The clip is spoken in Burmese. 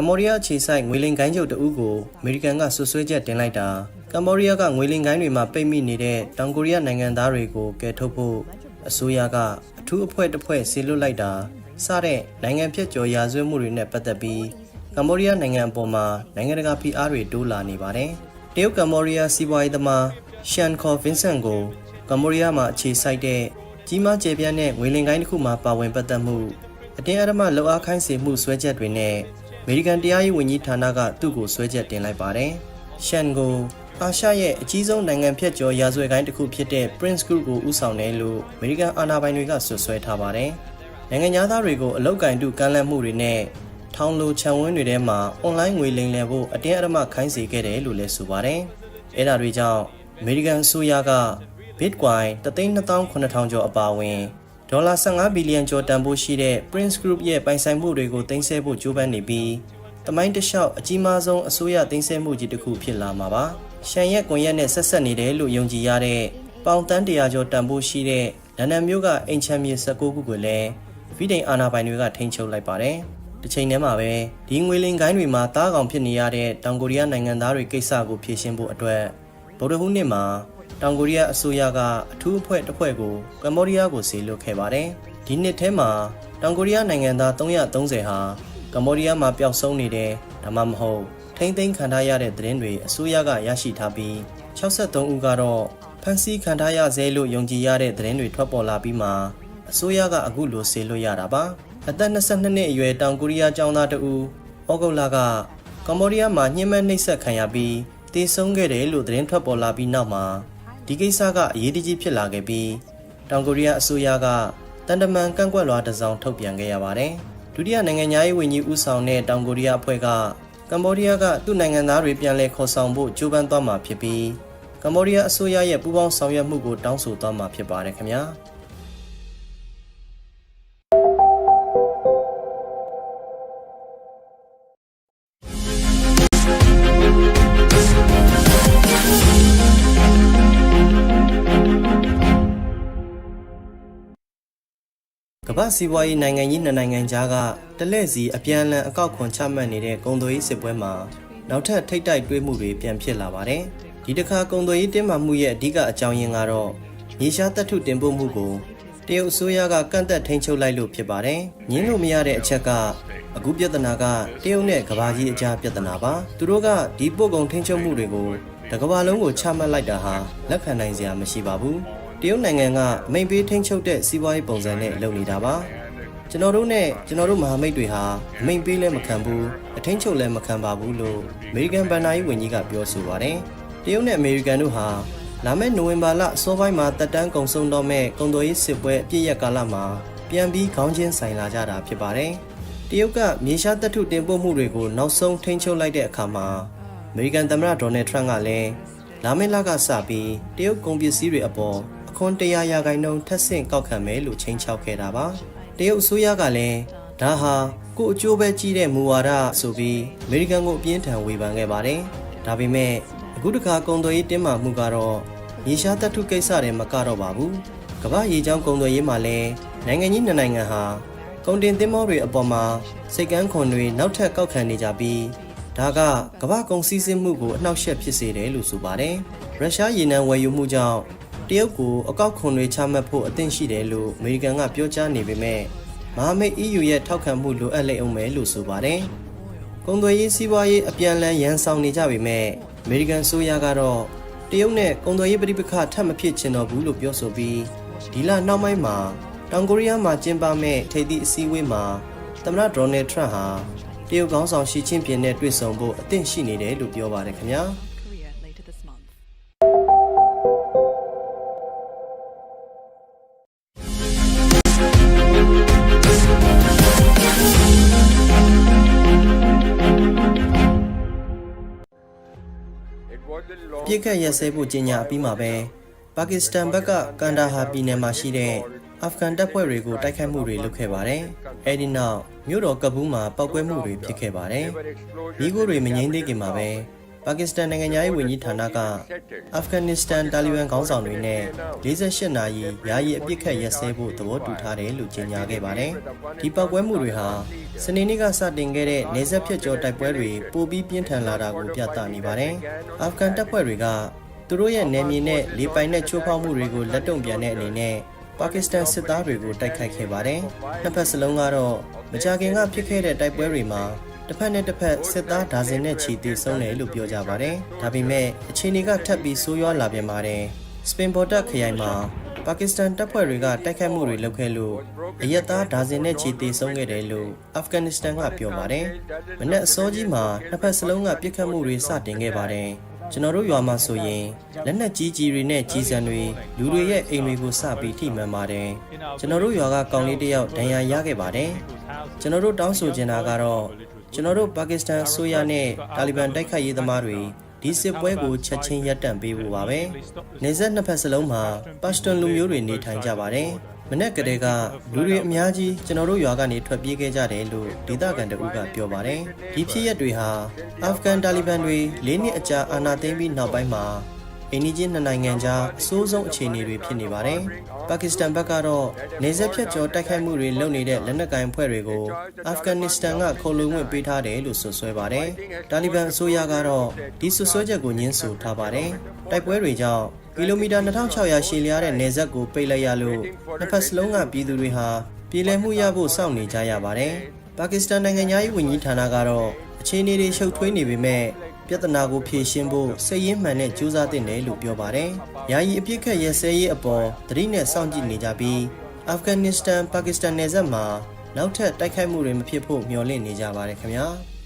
မ္ဘောဒီးယားအခြေစိုက်ငွေလင်ကိုင်းချုပ်တဦးကိုအမေရိကန်ကဆွဆွဲချက်တင်လိုက်တာကမ္ဘောဒီးယားကငွေလင်ကိုင်းတွေမှာပိတ်မိနေတဲ့တောင်ကိုရီးယားနိုင်ငံသားတွေကိုကယ်ထုတ်ဖို့အစိုးရကအထူးအဖွဲ့တစ်ဖွဲ့ဆီလွတ်လိုက်တာစတဲ့နိုင်ငံဖြတ်ကျော်ရာဇဝတ်မှုတွေနဲ့ပတ်သက်ပြီးကမ္ဘောဒီးယားနိုင်ငံအပေါ်မှာနိုင်ငံတကာဖိအားတွေတိုးလာနေပါတယ်တရုတ်ကမ္ဘောဒီးယားစီးပွားရေးသမားရှန်ခေါ်ဗင်ဆန်ကိုကမ္ဘောဒီးယားမှာအခြေစိုက်တဲ့ကြီးမားကျယ်ပြန့်တဲ့ငွေလင်ကိုင်းတစ်ခုမှာပါဝင်ပတ်သက်မှုအတင်းအဓမ္မလောက်အားခိုင်းစေမှုဆွဲချက်တွေနဲ့ အမေရိကန်တရားရေးဝန်ကြီးဌာနကသူ့ကိုဆွဲချက်တင်လိုက်ပါတယ်။ရှန်ကိုအာရှရဲ့အကြီးဆုံးနိုင်ငံဖြတ်ကျော်ရာဇဝတ်ကိုင်းတစ်ခုဖြစ်တဲ့ Prince Group ကိုဦးဆောင်တယ်လို့အမေရိကန်အာဏာပိုင်တွေကဆွဆွဲထားပါတယ်။နိုင်ငံသားတွေကိုအလောက်ကင်တုကမ်းလှမ်းမှုတွေနဲ့ထောင်လိုခြံဝန်းတွေထဲမှာအွန်လိုင်းငွေလိမ်လည်ဖို့အတင်းအဓမ္မခိုင်းစေခဲ့တယ်လို့လည်းဆိုပါတယ်။အဲဒါတွေကြောင့်အမေရိကန်အစိုးရက Bitcoin 3,200,000ကျော်အပါအဝင် ဒေါ်လာ15ဘီလီယံကျော်တန်ဖိုးရှိတဲ့ Prince Group ရဲ့ပိုင်ဆိုင်မှုတွေကိုတင်ဆက်ဖို့ကြိုးပမ်းနေပြီးတမိုင်းတစ်လျှောက်အကြီးမားဆုံးအစိုးရတင်ဆက်မှုကြီးတစ်ခုဖြစ်လာမှာပါ။ရှန်ရက်ကွန်ရက်နဲ့ဆက်ဆက်နေတယ်လို့ယုံကြည်ရတဲ့ပေါင်တန်း100ကျော်တန်ဖိုးရှိတဲ့လန်ဒန်မြို့ကအင်ချမ်မြေ19ခုကိုလည်းဗီဒိန်အာနာပိုင်တွေကထိန်းချုပ်လိုက်ပါတယ်။တစ်ချိန်တည်းမှာပဲဒီငွေလင်ကိုင်းတွေမှာတားကောင်ဖြစ်နေရတဲ့တောင်ကိုရီးယားနိုင်ငံသားတွေကိစ္စကိုဖြေရှင်းဖို့အတွက်ဗုဒ္ဓဟူးနေ့မှာ တောင်ကိုရီးယားအစိုးရကအထူးအဖွဲ့တစ်ဖွဲ့ကိုကမ္ဘောဒီးယားကိုဆေလွတ်ခဲ့ပါတယ်။ဒီနှစ်ထဲမှာတောင်ကိုရီးယားနိုင်ငံသား330ဟာကမ္ဘောဒီးယားမှာပျောက်ဆုံးနေတဲ့ဒါမှမဟုတ်ထိမ့်သိမ်းခံထားရတဲ့သတင်းတွေအစိုးရကရရှိထားပြီး63ဦးကတော့ဖမ်းဆီးခံထားရဆဲလို့ယုံကြည်ရတဲ့သတင်းတွေထွက်ပေါ်လာပြီးမှအစိုးရကအခုလိုဆေလွတ်ရတာပါ။အသက်22နှစ်အရွယ်တောင်ကိုရီးယားကျောင်းသားတဦးဩဂုတ်လကကမ္ဘောဒီးယားမှာညှဉ်းပန်းနှိပ်စက်ခံရပြီးတေဆုံးခဲ့တယ်လို့သတင်းထွက်ပေါ်လာပြီးနောက်မှာ ဒီကိစ္စကအရေးတကြီးဖြစ်လာခဲ့ပြီးတောင်ကိုရီးယားအစိုးရကတန်တမန်ကန့်ကွက်လွှာတစ်စောင်ထုတ်ပြန်ခဲ့ရပါတယ်။ဒုတိယနိုင်ငံသားရေးဝန်ကြီးဦးဆောင်တဲ့တောင်ကိုရီးယားအဖွဲ့ကကမ္ဘောဒီးယားကသူ့နိုင်ငံသားတွေပြန်လည်ခေါ်ဆောင်ဖို့ကြိုးပမ်းသွားမှာဖြစ်ပြီးကမ္ဘောဒီးယားအစိုးရရဲ့ပူးပေါင်းဆောင်ရွက်မှုကိုတောင်းဆိုသွားမှာဖြစ်ပါတယ်ခင်ဗျာ။ ဘာစီးပွားရေးနိုင်ငံကြီးနှစ်နိုင်ငံကြားကတလဲ့စီအပြန်အလှန်အကောက်ခွန်ချမှတ်နေတဲ့ကုန်သွယ်ရေးစစ်ပွဲမှာနောက်ထပ်ထိတ်တိုက်တွေးမှုတွေပြန်ဖြစ်လာပါတယ်။ဒီတစ်ခါကုန်သွယ်ရေးတင်းမာမှုရဲ့အဓိကအကြောင်းရင်းကတော့ရေရှားတပ်ထုတင်ပို့မှုကိုတရုတ်အစိုးရကကန့်သက်ထိန်းချုပ်လိုက်လို့ဖြစ်ပါတယ်။ညင်းလို့မရတဲ့အချက်ကအခုပြဿနာကတရုတ်နဲ့ကမ္ဘာကြီးအကြားပြဿနာပါ။သူတို့ကဒီပို့ကုန်ထိန်းချုပ်မှုတွေကိုတကမ္ဘာလုံးကိုချမှတ်လိုက်တာဟာလက်ခံနိုင်စရာမရှိပါဘူး။ တရုတ်နိုင်ငံကအမိန်ပေးထိန်းချုပ်တဲ့စီးပွားရေးပုံစံနဲ့လုပ်နေတာပါကျွန်တော်တို့နဲ့ကျွန်တော်တို့မဟာမိတ်တွေဟာအမိန်ပေးလည်းမခံဘူးအထင်းချုပ်လည်းမခံပါဘူးလို့အမေရိကန်ဗန်နာရေးဝန်ကြီးကပြောဆိုပါတယ်တရုတ်နဲ့အမေရိကန်တို့ဟာလာမယ့်နိုဝင်ဘာလအစောပိုင်းမှာတက်တန်းကုံဆုံးတော့မဲ့ကုန်သွယ်ရေးစစ်ပွဲအပြည့်ရက်ကာလမှာပြန်ပြီးခေါင်းချင်းဆိုင်လာကြတာဖြစ်ပါတယ်တရုတ်ကမြေရှားတပ်ထုတင်ပို့မှုတွေကိုနောက်ဆုံးထိန်းချုပ်လိုက်တဲ့အခါမှာအမေရိကန်သမ္မတဒေါ်နယ်ထရန့်ကလည်းလာမယ့်လကစပြီးတရုတ်ကုန်ပစ္စည်းတွေအပေါ်အ ခွန်100ရာခိုင်နှုန်းထပ်ဆင့်ကောက်ခံမယ်လို့ချိန်ချောက်ခဲ့တာပါတရုတ်အစိုးရကလည်းဒါဟာကို့အကျိုးပဲကြီးတဲ့မူဝါဒဆိုပြီးအမေရိကန်ကိုအပြင်းထန်ဝေဖန်ခဲ့ပါတယ်ဒါပေမဲ့အခုတခါကုန်သွယ်ရေးတင်းမာမှုကတော့ရေရှားတပ်ထုကိစ္စတွေမကတော့ပါဘူးကမ္ဘာရေချောင်းကုန်သွယ်ရေးမှာလည်းနိုင်ငံကြီးနှစ်နိုင်ငံဟာကုန်တင်သင်းမောတွေအပေါ်မှာစိတ်ကန်းခွန်တွေနောက်ထပ်ကောက်ခံနေကြပြီးဒါကကမ္ဘာကုန်စည်စင်းမှုကိုအနှောက်အယှက်ဖြစ်စေတယ်လို့ဆိုပါတယ်ရုရှားရေနံဝယ်ယူမှုကြောင့် တရုတ်ကိုအကောက်ခွန်တွေချမှတ်ဖို့အသင့်ရှိတယ်လို့အမေရိကန်ကပြောကြားနေပေမဲ့မဟာမိတ် EU ရဲ့ထောက်ခံမှုလိုအပ်လိမ့်အောင်မယ်လို့ဆိုပါတယ်။ကုန်သွယ်ရေးစီးပွားရေးအပြန်အလှန်ရန်ဆောင်နေကြပေမဲ့အမေရိကန်ဆိုရကတော့တရုတ်နဲ့ကုန်သွယ်ရေးပဋိပက္ခထပ်မဖြစ်ချင်တော့ဘူးလို့ပြောဆိုပြီးဒီလနောက်ပိုင်းမှာတောင်ကိုရီးယားမှာကျင်းပမဲ့ထိပ်သီးအစည်းအဝေးမှာသမ္မတဒေါ်နယ်ထရန့်ဟာတရုတ်ခေါင်းဆောင်ရှီကျင်းပင်နဲ့တွေ့ဆုံဖို့အသင့်ရှိနေတယ်လို့ပြောပါတယ်ခင်ဗျာ။ ပြစ်ခတ်ရက်စဲဖို့ကြေညာအပြီးမှာပဲပါကစ္စတန်ဘက်ကကန်ဒါဟာပြည်နယ်မှာရှိတဲ့အာဖဂန်တပ်ဖွဲ့တွေကိုတိုက်ခိုက်မှုတွေလုပ်ခဲ့ပါတယ်။အဲဒီနောက်မြို့တော်ကဘူးမှာပောက်ကွဲမှုတွေဖြစ်ခဲ့ပါတယ်။မိခိုးတွေမငြိမ်းသေးခင်မှာပဲ ပါကစ္စတန်နိုင်ငံသားရေးဝန်ကြီးဌာနကအာဖဂန်နစ္စတန်တာလီဘန်ခေါင်းဆောင်တွေနဲ့48နာရီယာယီအပြစ်ခတ်ရက်စဲဖို့သဘောတူထားတယ်လို့ကြေညာခဲ့ပါတယ်။ဒီပောက်ကွဲမှုတွေဟာစနေနေ့ကစတင်ခဲ့တဲ့နေဆက်ဖြစ်ကျော်တိုက်ပွဲတွေပိုပြီးပြင်းထန်လာတာကိုပြသနေပါတယ်။အာဖဂန်တပ်ဖွဲ့တွေကသူတို့ရဲ့နယ်မြေနဲ့လေပိုင်နဲ့ချိုးဖောက်မှုတွေကိုလက်တုံ့ပြန်တဲ့အနေနဲ့ပါကစ္စတန်စစ်သားတွေကိုတိုက်ခိုက်ခဲ့ပါတယ်။နှစ်ဖက်စလုံးကတော့မကြာခင်ကဖြစ်ခဲ့တဲ့တိုက်ပွဲတွေမှာ တစ်ဖက်နဲ့တစ်ဖက်စစ်သားဒါဇင်နဲ့ချီတည်ဆုံးတယ်လို့ပြောကြပါတယ်။ဒါပေမဲ့အခြေအနေကထပ်ပြီးဆိုးရွားလာပြန်ပါတယ်။စပင်ဘော်တက်ခရိုင်မှာပါကစ္စတန်တပ်ဖွဲ့တွေကတိုက်ခိုက်မှုတွေလုပ်ခဲ့လို့အရက်သားဒါဇင်နဲ့ချီတည်ဆုံးခဲ့တယ်လို့အာဖဂန်နစ္စတန်ကပြောပါတယ်။မနက်အစောကြီးမှာနှစ်ဖက်စလုံးကပြစ်ခတ်မှုတွေစတင်ခဲ့ပါတယ်။ကျွန်တော်တို့ရွာမှာဆိုရင်လက်နက်ကြီးကြီးတွေနဲ့ကြီးစံတွေလူတွေရဲ့အိမ်တွေကိုစပြီးထိမှန်ပါတယ်။ကျွန်တော်တို့ရွာကကောင်လေးတစ်ယောက်ဒဏ်ရာရခဲ့ပါတယ်။ကျွန်တော်တို့တောင်းဆိုချင်တာကတော့ ကျွန်တော်တို့ပါကစ္စတန်အစိုးရနဲ့တာလီဘန်တိုက်ခိုက်ရေးသမားတွေဒီစစ်ပွဲကိုချက်ချင်းရပ်တန့်ပေးဖို့ပါပဲ။နေဆက်နှစ်ဖက်စလုံးမှာပတ်စတွန်လူမျိုးတွေနေထိုင်ကြပါတယ်။မနေ့ကတည်းကလူတွေအများကြီးကျွန်တော်တို့ရွာကနေထွက်ပြေးခဲ့ကြတယ်လို့ဒေသခံတအုပ်ကပြောပါတယ်။ဒီဖြစ်ရပ်တွေဟာအာဖဂန်တာလီဘန်တွေ၄နှစ်အကြာအာဏာသိမ်းပြီးနောက်ပိုင်းမှာ အိန္ဒိချင်းနှစ်နိုင်ငံကြားအဆိုးဆုံးအခြေအနေတွေဖြစ်နေပါတယ်။ပါကစ္စတန်ဘက်ကတော့နေဆက်ဖြတ်ကျော်တိုက်ခိုက်မှုတွေလုပ်နေတဲ့လက်နက်ကိုင်အဖွဲ့တွေကိုအာဖဂန်နစ္စတန်ကခုံလုံဝင်ပေးထားတယ်လို့ဆွဆွဲပါတယ်။တာလီဘန်အစိုးရကတော့ဒီဆွဆွဲချက်ကိုညှင်းဆိုထားပါတယ်။တိုက်ပွဲတွေကြောင့်ကီလိုမီတာ2600ရှည်လျားတဲ့နေဆက်ကိုပိတ်လိုက်ရလို့နှစ်ဖက်စလုံးကပြည်သူတွေဟာပြည်လည်မှုရဖို့စောင့်နေကြရပါတယ်။ပါကစ္စတန်နိုင်ငံသားရေးဝန်ကြီးဌာနကတော့အခြေအနေတွေရှုပ်ထွေးနေပေမဲ့ ပြဿနာကိုဖြေရှင်းဖို့စိတ်ရင်းမှန်နဲ့ကြိုးစားသင့်တယ်လို့ပြောပါတယ်။ယာယီအပြစ်ခတ်ရဲစဲရေးအပေါ်သတိနဲ့စောင့်ကြည့်နေကြပြီးအာဖဂန်နစ္စတန်ပါကစ္စတန်နယ်စပ်မှာနောက်ထပ်တိုက်ခိုက်မှုတွေမဖြစ်ဖို့မျှော်လင့်နေကြပါတယ်ခင်ဗျာ။